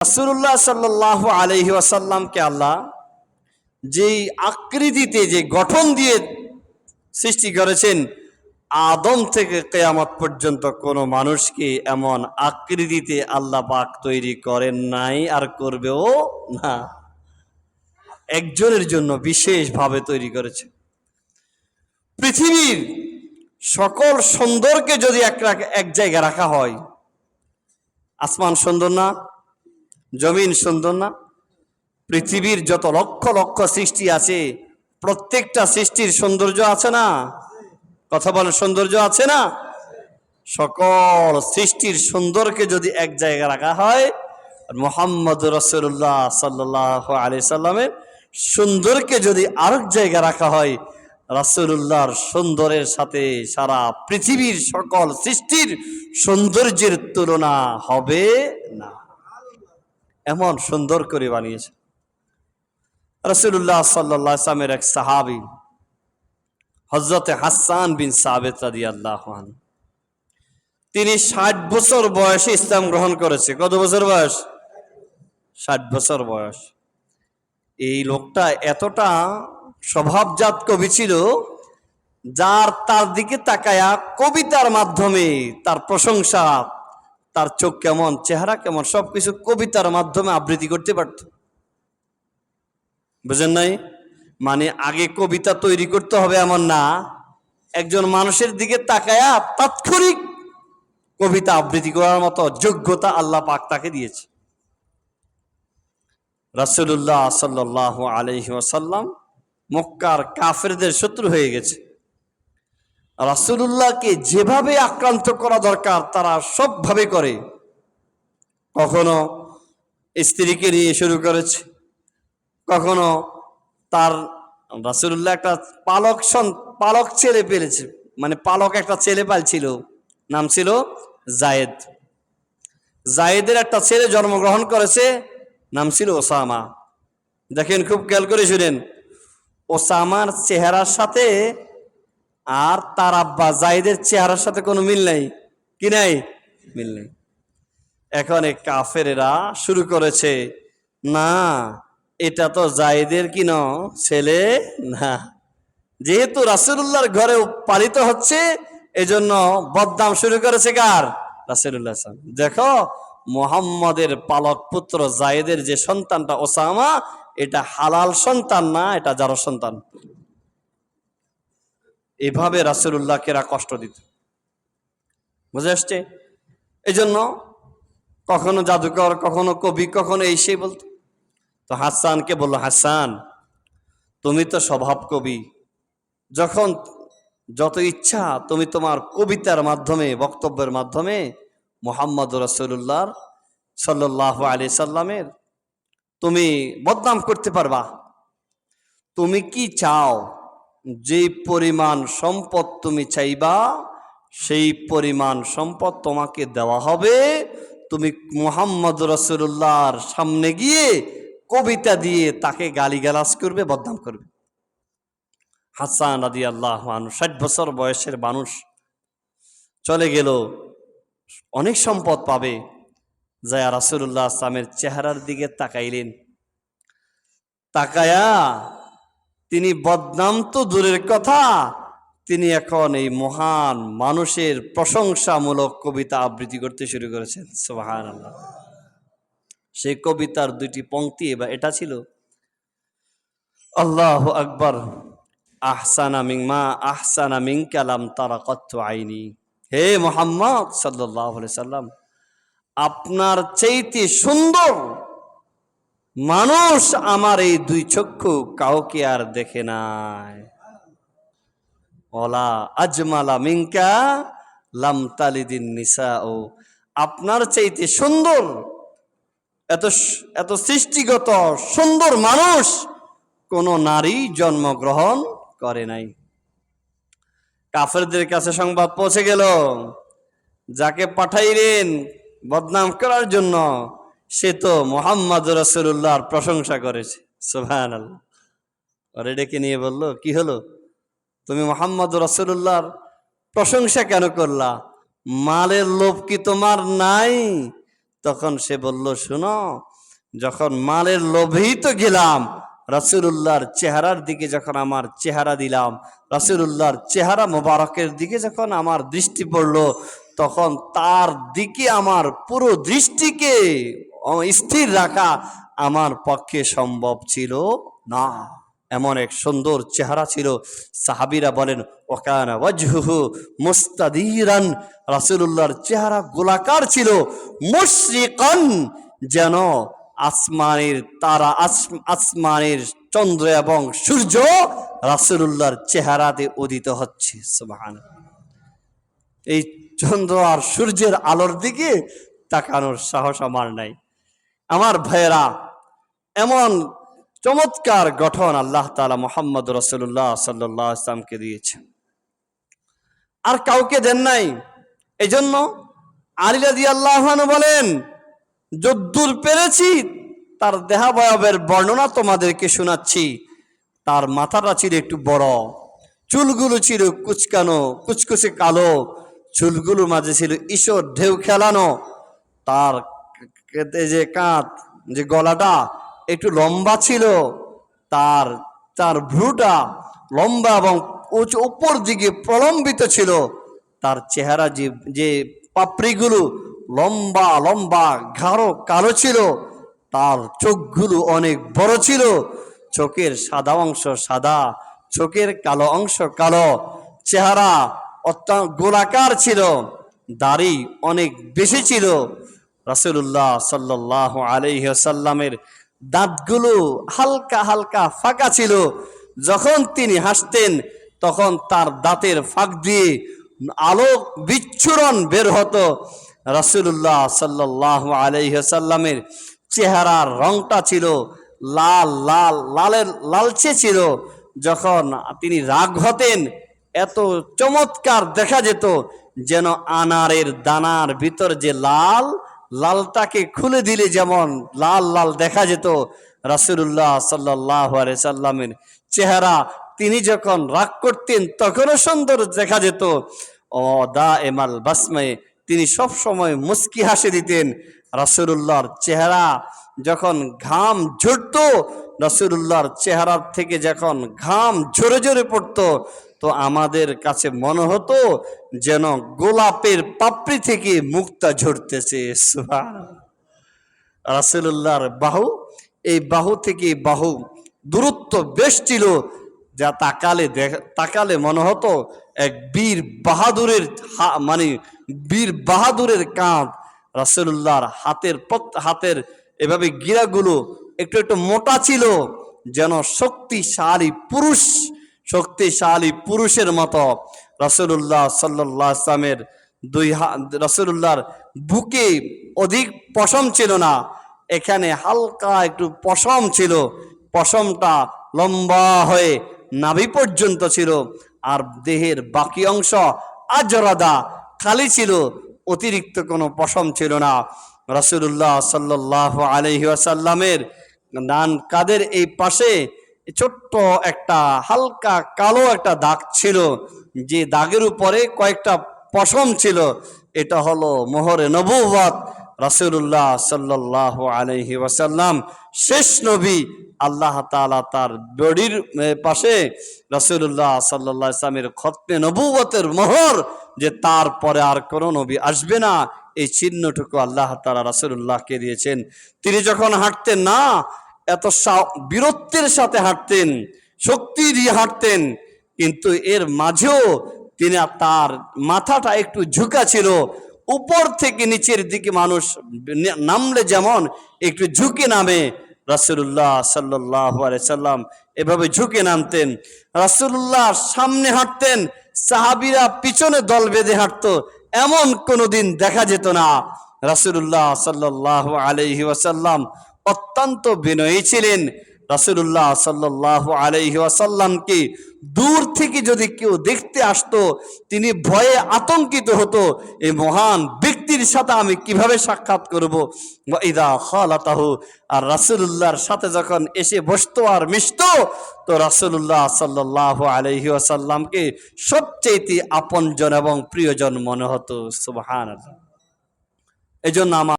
রাসূলুল্লাহ সাল্লাল্লাহু আলাইহি ওয়াসাল্লামকে আল্লাহ যেই আকৃতিতে যে গঠন দিয়ে সৃষ্টি করেছেন, আদম থেকে কেয়ামত পর্যন্ত কোনো মানুষকে এমন আকৃতিতে আল্লাহ পাক তৈরি করেন নাই আর করবেও না। একজনের জন্য বিশেষভাবে তৈরি করেছে। পৃথিবীর সকল সুন্দরকে যদি এক এক জায়গায় রাখা হয়, আসমান সুন্দর না? জমিন সুন্দর না? পৃথিবীর যত লক্ষ লক্ষ সৃষ্টি আছে, প্রত্যেকটা সৃষ্টির সৌন্দর্য আছে না? কথা বলে সৌন্দর্য আছে না? সকল সৃষ্টির সুন্দরকে যদি এক জায়গায় রাখা হয়, মোহাম্মদ রসুল্লাহ সাল্লাহ আলি সাল্লামের সুন্দরকে যদি আরেক জায়গায় রাখা হয় রাসুল্লাহর সুন্দরের সাথে সারা পৃথিবীর সকল সৃষ্টির সৌন্দর্যের তুলনা হবে না। এমন সুন্দর করে বানিয়েছে। রসুল্লাহ সাল্লাহ ইসলামের এক সাহাবি হজরতে হাসান বিন সাবেত রাদি আল্লাহ তিনি ষাট বছর বয়সে ইসলাম গ্রহণ করেছে। কত বছর বয়স? ষাট বছর বয়স। এই লোকটা এতটা স্বভাবজাত কবি ছিল, যার তার দিকে তাকায়া কবিতার মাধ্যমে তার প্রশংসা তার চোখ কেমন, চেহারা কেমন, সবকিছু কবিতার মাধ্যমে আবৃত্তি করতে পারত। বুঝেন নাই? মানে আগে কবিতা তৈরি করতে হবে এমন না। একজন মানুষের দিকে তাকায়া তাৎক্ষণিক কবিতা আবৃত্তি করার মতো যোগ্যতা আল্লাহ পাক তাকে দিয়েছে। রাসুল্লাহ সাল্লাহ আলহি ওসাল্লাম মক্কার কাফেরদের শত্রু হয়ে গেছে। রাসুলুল্লাহকে যেভাবে আক্রান্ত করা দরকার, তারা সবভাবে করে। কখনো স্ত্রীকে নিয়ে শুরু করেছে, কখনো তার রাসুলুল্লাহ একটা পালক সন- পালক ছেলে পেলেছে মানে পালক একটা ছেলে পালছিল নাম ছিল জায়েদ। জায়েদের একটা ছেলে জন্মগ্রহণ করেছে, নাম ছিল ওসামা। দেখেন, খুব খেয়াল করে শুনেন, ওসামার চেহারার সাথে আর তার আব্বা জাইদের চেহারার সাথে কোনো মিল নাই। কি নাই? মিল নেই। এখন এই কাফেরেরা শুরু করেছে, না, এটা তো জাইদের কি ন, ছেলে? না। যেহেতু রাসুল্লাহর ঘরে পালিত হচ্ছে, এজন্য বদনাম শুরু করেছে কার? রাসুল্লাহ দেখো, মোহাম্মদের পালক পুত্র জায়েদের যে সন্তানটা ওসামা, এটা হালাল সন্তান না, এটা যার সন্তান? এভাবে রাসুল্লাহকে এরা কষ্ট দিত। বুঝে আসছে? এই জন্য কখনো জাদুকর, কখনো কবি, কখনো এই সেই বলতো। তো হাসানকে বলল, হাসান, তুমি তো স্বভাব কবি। যখন যত ইচ্ছা তুমি তোমার কবিতার মাধ্যমে, বক্তব্যের মাধ্যমে মোহাম্মদ রসুল্লাহর সাল্লাহ আলি সাল্লামের তুমি বদনাম করতে পারবা। তুমি কি চাও যে পরিমাণ সম্পদ তুমি চাইবা, সেই পরিমাণ সম্পদ তোমাকে দেওয়া হবে। তুমি মোহাম্মদ রসুল্লাহর সামনে গিয়ে কবিতা দিয়ে তাকে গালিগালাজ করবে, বদনাম করবে। হাসান আদি আল্লাহ ষাট বছর বয়সের মানুষ চলে গেল, অনেক সম্পদ পাবে। যায় রাসুল্লাহ আসলামের চেহারার দিকে তাকাইলেন। তাকায়া তিনি বদনাম তো দূরের কথা। তিনি এখন এই মহান মানুষের প্রশংসামূলক কবিতা আবৃত্তি করতে শুরু করেছেন। সোহান আল্লাহ সেই কবিতার দুইটি পংক্তি বা এটা ছিল, আল্লাহ আকবর, আহসানা মিং মা আহসানা মিং কালাম তারা কত আইনি। হে মোহাম্মদ সাল্লাহ সাল্লাম, আপনার চাইতে সুন্দর মানুষ আমার এই দুই চক্ষু কাউকে আর দেখে নাই। ওলা আজমালা মিঙ্কা লাম তালিদিন নিসা ও আপনার চাইতে সুন্দর, এত এত সৃষ্টিগত সুন্দর মানুষ কোন নারী জন্মগ্রহণ করে নাই। কাফেরদের কাছে সংবাদ পৌঁছে গেল, যাকে পাঠাইলেন বদনাম করার জন্য সে তো মোহাম্মদ রসুল্লাহর প্রশংসা করেছে। সোভান আল্লাহ ওরে ডেকে নিয়ে বলল, কি হলো? তুমি মোহাম্মদ রসুল্লাহর প্রশংসা কেন করলা? মালের লোভ কি তোমার নাই? তখন সে বলল, শুনো, যখন মালের লোভেই তো গেলাম, রাসুলুল্লাহর চেহারার দিকে যখন আমার চেহারা দিলাম, রাসুলুল্লাহর চেহারা মোবারকের দিকে যখন আমার দৃষ্টি পড়ল, তখন তার দিকে আমার পুরো দৃষ্টিকে স্থির রাখা আমার পক্ষে সম্ভব ছিল না। এমন এক সুন্দর চেহারা ছিল। সাহাবিরা বলেন, ওকানা মুস্তাদিরান। রাসূলুল্লাহর চেহারা গোলাকার ছিল। মুশরিকান যেন আসমানের তারা, আস- আসমানের চন্দ্র এবং সূর্য রাসূলুল্লাহর চেহারাতে উদিত হচ্ছে। সুবহানাল্লাহ। এই চন্দ্র আর সূর্যের আলোর দিকে তাকানোর সাহস আমার নাই। আমার ভাইয়েরা, এমন চমৎকার গঠন আল্লাহ তালা মোহাম্মদ রসুল্লাহ সাল্লাহ ইসলামকে দিয়েছে। আর কাউকে দেন নাই। এই জন্য আলিলাদি আল্লাহানু বলেন, যদ্দূর পেরেছি, তার দেহাবয়বের বর্ণনা তোমাদেরকে শোনাচ্ছি। তার মাথাটা ছিল একটু বড়, চুলগুলো ছিল কুচকানো, কুচকুচে কালো, চুলগুলোর মাঝে ছিল ঈশ্বর ঢেউ খেলানো। তার যে কাঁধ, যে গলাটা একটু লম্বা ছিল, তার তার ভ্রুটা লম্বা এবং উঁচু উপর দিকে প্রলম্বিত ছিল, তার চেহারা যে যে পাপড়িগুলো লম্বা লম্বা, গাঢ়, কালো ছিল, তার চোখগুলো অনেক বড় ছিল, চোখের সাদা অংশ সাদা, চোখের কালো অংশ কালো, চেহারা অত্যন্ত গোলাকার ছিল, দাড়ি অনেক বেশি ছিল রাসূলুল্লাহ সাল্লাহ আলহ্লামের দাঁতগুলো হালকা হালকা ফাঁকা ছিল। যখন তিনি হাসতেন, তখন তার দাঁতের ফাঁক দিয়ে আলোক বিচ্ছুরণ বের হতো। রাসূলুল্লাহ সাল্লাহ আলহ্লামের চেহারার রংটা ছিল লাল লাল, লালের লালচে ছিল। যখন তিনি রাগ হতেন, এত চমৎকার দেখা যেত যেন আনারের দানার ভিতর যে লাল লালটাকে খুলে দিলে যেমন লাল লাল দেখা যেত রাসুল্লাহ সাল্লাহ সাল্লামের চেহারা, তিনি যখন রাগ করতেন তখনও সুন্দর দেখা যেত। ও দা এমাল বাসমে, তিনি সব সময় মুস্কি হাসি দিতেন। রাসুলুল্লাহর চেহারা যখন ঘাম ঝরত, রাসুলুল্লাহর চেহারার থেকে যখন ঘাম ঝরে ঝরে পড়তো তো আমাদের কাছে মনে হতো যেন গোলাপের পাপড়ি থেকে মুক্তা ঝরতেছে। রাসুলুল্লাহর বাহু, এই বাহু থেকে বাহু দূরত্ব বেশ ছিল, যা তাকালে তাকালে মনে হতো এক বীর বাহাদুরের মানে বীর বাহাদুরের কাঁধ রাসুলুল্লাহর হাতের হাতের এভাবে গিরাগুলো একটু একটু মোটা ছিল, যেন শক্তিশালী পুরুষ শক্তিশালী পুরুষের মতো রাসুলুল্লাহ সাল্লাহ ইসলামের দুই রসুল্লাহর বুকে অধিক পশম ছিল না, এখানে হালকা একটু পশম ছিল, পশমটা লম্বা হয়ে নাভি পর্যন্ত ছিল, আর দেহের বাকি অংশ আজরাদা, খালি ছিল, অতিরিক্ত কোনো পশম ছিল না। রসুল্লাহ সাল্লাহ আলহি আসাল্লামের ডান কাদের এই পাশে ছোট্ট একটা, হালকা কালো একটা দাগ ছিল। যে দাগের উপরে কয়েকটা পশম ছিল, এটা হলো মোহরে নবুবত রাসূলুল্লাহ সাল্লাহ আলহি ওয়াসাল্লাম। শেষ নবী আল্লাহ তাআলা তার বডির পাশে রাসূলুল্লাহ সাল্লাহ ইসলামের খতমে নবুবতের মোহর, যে তারপরে আর কোনো নবী আসবে না, এই চিহ্নটুকু আল্লাহ তাআলা রাসূলুল্লাহকে দিয়েছেন। তিনি যখন হাঁটতেন না এত বীরত্বের সাথে হাঁটতেন, শক্তি দিয়ে হাঁটতেন, কিন্তু এর মাঝেও তিনি তার মাথাটা একটু ঝুঁকা ছিল। উপর থেকে নিচের দিকে মানুষ নামলে যেমন একটু ঝুঁকে নামে। রাসুল্লাহ সাল্লাহ সাল্লাম এভাবে ঝুঁকে নামতেন। রাসুল্লাহ সামনে হাঁটতেন, সাহাবিরা পিছনে দল বেঁধে হাঁটতো, এমন কোনোদিন দেখা যেত না। রাসুল্লাহ সাল্লাহ আলহি ওয়াসাল্লাম অত্যন্ত বিনয়ী ছিলেন। রাসুল্লাহ সাল্লাহ আলহি ওয়াসাল্লামকে দূর থেকে যদি কেউ দেখতে আসতো, তিনি ভয়ে আতঙ্কিত হতো এই মহান ব্যক্তির সাথে আমি কীভাবে সাক্ষাৎ করব? ইদা খালাতাহু, আর রাসুল্লাহর সাথে যখন এসে বসতো আর মিশতো, তো রাসুল্লাহ সাল্লাহ আলহি ওয়াসাল্লামকে সবচেয়ে আপনজন এবং প্রিয়জন মনে হতো। সুবহান এই জন্য আমার